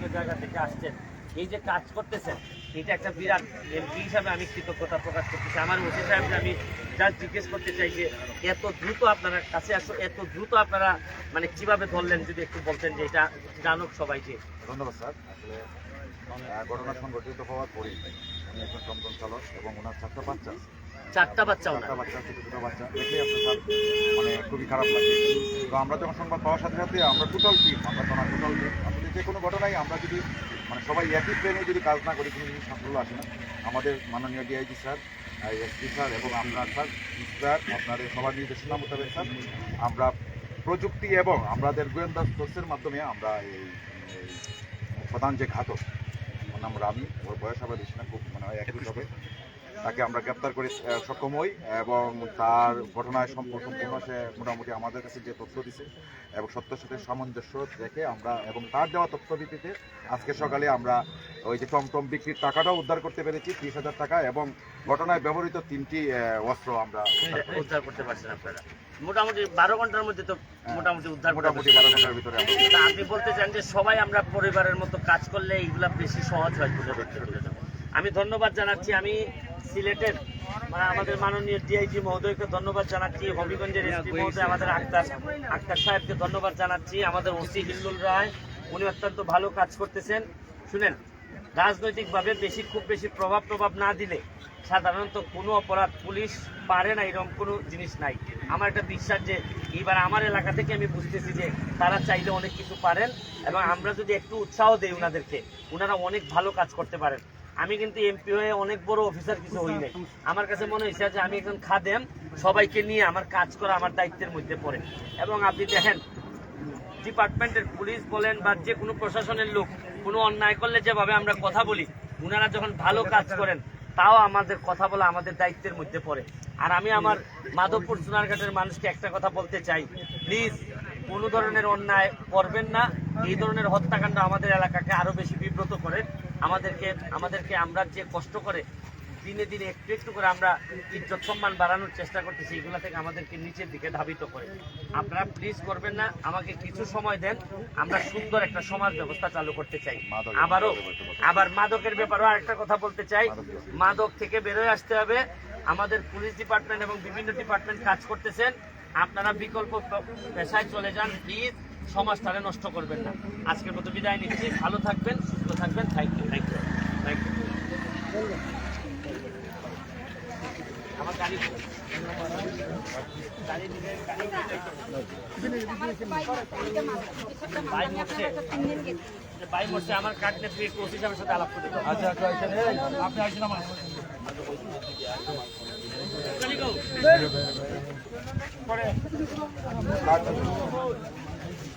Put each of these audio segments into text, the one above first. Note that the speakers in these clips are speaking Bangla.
বিভিন্ন জায়গা থেকে আসছেন। এই যে কাজ করতেছেন এটা একটা বিরাট এমপি হিসাবে আমি কৃতজ্ঞতা প্রকাশ করতেছি। আমার ওসি সাহেবকে আমি যা জিজ্ঞেস করতে চাই যে এত দ্রুত আপনারা কাছে আসো এত দ্রুত আপনারা মানে কীভাবে ধরলেন যদি একটু বলতেন যে এটা জানুক সবাই যে ধন্যবাদ স্যার। আসলে ঘটনা সংঘটিত হওয়ার পরেই উনি একজন টমটম চালক এবং ওনার চারটা বাচ্চা চারটা বাচ্চা চারটা বাচ্চা ছোটো ছোটো বাচ্চা। দেখে আপনার মানে খুবই খারাপ লাগে। তো আমরা যখন সংবাদ পাওয়ার সাথে সাথে আমরা টোটাল টিম আমরা তো টোটাল টিম যে কোনো ঘটনায় আমরা যদি মানে সবাই একই ট্রেনে যদি কাজ না করি, কোনো জিনিস সাফল্য আসে না। আমাদের মাননীয় ডিআইজি স্যার এসপি স্যার এবং আপনার স্যার স্যার আপনাদের সবার নির্দেশনা মোতাবেক স্যার আমরা প্রযুক্তি এবং আমাদের গোয়েন্দা সোর্সের মাধ্যমে আমরা এই প্রধান যে ঘাতক নাম রামি, ওর বয়স আবার বেশি না, খুব মানে একুশ হবে তাকে আমরা গ্রেপ্তার করে সক্ষম হই এবং তার ঘটনায় সম্পূর্ণ সম্পূর্ণ সে মোটামুটি আমাদের কাছে যে তথ্য দিছে এবং সত্যের সাথে সামঞ্জস্য দেখে আমরা এবং তার দেওয়া তথ্য ভিত্তিতে আজকে সকালে আমরা ওই যে টমটম বিক্রির টাকাটাও উদ্ধার করতে পেরেছি ত্রিশ হাজার টাকা এবং ঘটনায় ব্যবহৃত তিনটি অস্ত্র আমরা উদ্ধার করতে পারছেন আপনারা। মোটামুটি বারো ঘণ্টার মধ্যে তো মোটামুটি উদ্ধার মোটামুটি বারো ঘণ্টার ভিতরে আপনি বলতে চান যে সবাই আমরা পরিবারের মতো কাজ করলে এইগুলা বেশি সহজ হয়। আমি ধন্যবাদ জানাচ্ছি। আমি সিলেটের মানে আমাদের মাননীয় ডিআইজি মহোদয়কে ধন্যবাদ জানাচ্ছি, হবিগঞ্জের এসপি মহোদয়, আমাদের আক্তার আক্তার সাহেবকে ধন্যবাদ জানাচ্ছি, আমাদের ওসি হিল্লুল রায়, উনি অত্যন্ত ভালো কাজ করতেছেন। শুনেন, রাজনৈতিকভাবে বেশি, খুব বেশি প্রভাব প্রভাব না দিলে সাধারণত কোনো অপরাধ পুলিশ পারে না, এরকম কোনো জিনিস নাই। আমার একটা বিশ্বাস যে এবার আমার এলাকা থেকে আমি বুঝতেছি যে তারা চাইলে অনেক কিছু পারেন, এবং আমরা যদি একটু উৎসাহ দেই ওনাদেরকে ওনারা অনেক ভালো কাজ করতে পারেন। আমি কিন্তু এমপি হয়ে অনেক বড় অফিসার কিছু হই নাই। আমার কাছে মনে হয়েছে যে আমি একজন খাদেম, সবাইকে নিয়ে আমার কাজ করা আমার দায়িত্বের মধ্যে পড়ে। এবং আপনি দেখেন ডিপার্টমেন্টের পুলিশ বলেন বা যে কোনো প্রশাসনের লোক, কোনো অন্যায় করলে যেভাবে আমরা কথা বলি ওনারা যখন ভালো কাজ করেন, তাও আমাদের কথা বলা আমাদের দায়িত্বের মধ্যে পড়ে। আর আমি আমার মাধবপুর সোনারঘাটের মানুষকে একটা কথা বলতে চাই। প্লিজ, কোনো ধরনের অন্যায় করবেন না। এই ধরনের হত্যাকাণ্ড আমাদের এলাকাকে আরও বেশি বিব্রত করে। আমাদেরকে আমাদেরকে আমরা যে কষ্ট করে দিনে দিনে একটু একটু করে আমরা ইজ্জত সম্মান বাড়ানোর চেষ্টা করতেছি এগুলা থেকে আমাদেরকে নিচের দিকে ধাবিত করে। আপনারা প্লিজ করবেন না আমাকে কিছু সময় দেন আমরা সুন্দর একটা সমাজ ব্যবস্থা চালু করতে চাই। আবারও আবার মাদকের ব্যাপারেও আরেকটা কথা বলতে চাই। মাদক থেকে বেরোয় আসতে হবে। আমাদের পুলিশ ডিপার্টমেন্ট এবং বিভিন্ন ডিপার্টমেন্ট কাজ করতেছেন। আপনারা বিকল্প পেশায় চলে যান প্লিজ সমাজটারে নষ্ট করবেন না। আজকের মতো বিদায় নিচ্ছি। ভালো থাকবেন সুস্থ থাকবেন। Thank you thank you thank you আমার গাড়ি ভাই মরছে। ভাই মরছে। আমার কাটলে তুই একটু ওসি সাহেবের সাথে আলাপ করে দাও আচ্ছা আচ্ছা আপনি আসেন আমার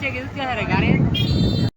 बच्चे इस क्या है गाड़ी?